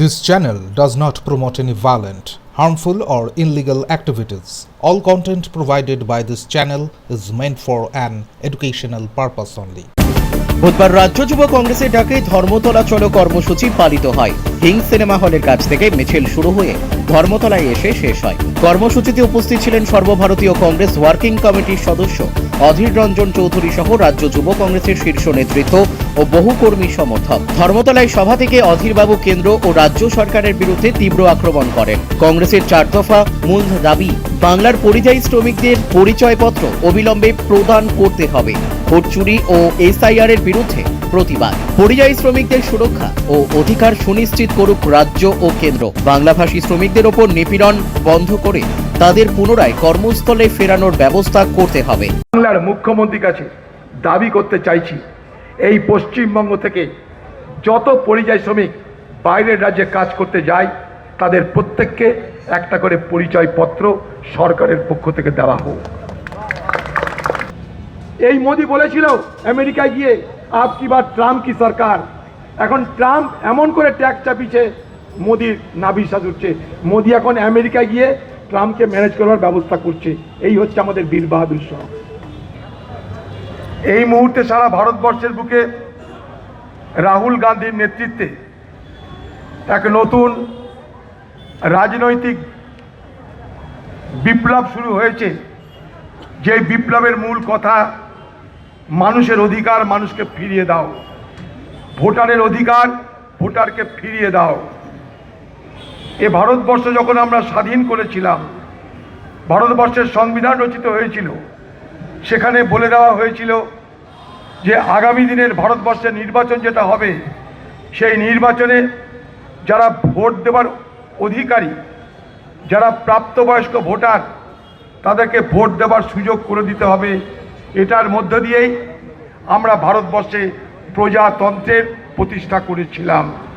This channel does not promote any violent, harmful, or illegal activities. All content provided by this channel is meant for an educational purpose only. বুধবার রাজ্য যুব কংগ্রেসের ডাকে ধর্মতলা চলো কর্মসূচি পালিত হয় হিং সিনেমা হলের কাছ থেকে মিছিল শুরু হয়ে ধর্মতলায় এসে শেষ হয়। কর্মসূচিতে উপস্থিত ছিলেন সর্বভারতীয় কংগ্রেস ওয়ার্কিং কমিটির সদস্য অধীর রঞ্জন চৌধুরী সহ রাজ্য যুব কংগ্রেসের শীর্ষ নেতৃত্ব ও বহু কর্মী সমর্থক। ধর্মতলায় সভা থেকে অধীরবাবু কেন্দ্র ও রাজ্য সরকারের বিরুদ্ধে তীব্র আক্রমণ করেন। কংগ্রেসের চার দফা মূল দাবি, বাংলার পরিযায়ী শ্রমিকদের পরিচয়পত্র অবিলম্বে প্রদান করতে হবে। ভোট চুরি ও এসআইআর এর বিরুদ্ধে প্রতিবাদ। পরিযায়ী শ্রমিকদের সুরক্ষা ও অধিকার সুনিশ্চিত করুক রাজ্য ও কেন্দ্র। বাংলাভাষী শ্রমিকদের ওপর নিপীড়ন বন্ধ করে তাদের পুনরায় কর্মস্থলে ফেরানোর ব্যবস্থা করতে হবে। বাংলার মুখ্যমন্ত্রীর কাছে দাবি করতে চাইছি, এই পশ্চিমবঙ্গ থেকে যত পরিযায়ী শ্রমিক বাইরের রাজ্যে কাজ করতে যায়, তাদের প্রত্যেককে একটা করে পরিচয়পত্র সরকারের পক্ষ থেকে দেওয়া হোক। এই মোদি বলেছিল আমেরিকায় গিয়ে আপ কি বার ট্রাম্প কি সরকার। এখন ট্রাম্প এমন করে ট্যাক্স চাপিয়েছে, মোদির নাবিশ্বাস উঠছে। মোদি এখন আমেরিকায় গিয়ে ট্রাম্পকে ম্যানেজ করবার ব্যবস্থা করছে। এই হচ্ছে আমাদের বীর বাহাদুর সহ এই মুহূর্তে সারা ভারতবর্ষের বুকে রাহুল গান্ধীর নেতৃত্বে এক নতুন রাজনৈতিক বিপ্লব শুরু হয়েছে। যে বিপ্লবের মূল কথা মানুষের অধিকার মানুষকে ফিরিয়ে দাও। ভোটারের অধিকার ভোটারকে ফিরিয়ে দাও। এ ভারতবর্ষ যখন আমরা স্বাধীন করেছিলাম, ভারতবর্ষের সংবিধান রচিত হয়েছিল, সেখানে বলে দেওয়া হয়েছিল যে আগামী দিনের ভারতবর্ষের নির্বাচন যেটা হবে, সেই নির্বাচনে যারা ভোট দেওয়ার অধিকারী, যারা প্রাপ্তবয়স্ক ভোটার, তাদেরকে ভোট দেওয়ার সুযোগ করে দিতে হবে। এটার মধ্য দিয়েই আমরা ভারতবর্ষে প্রজাতন্ত্রের প্রতিষ্ঠা করেছিলাম।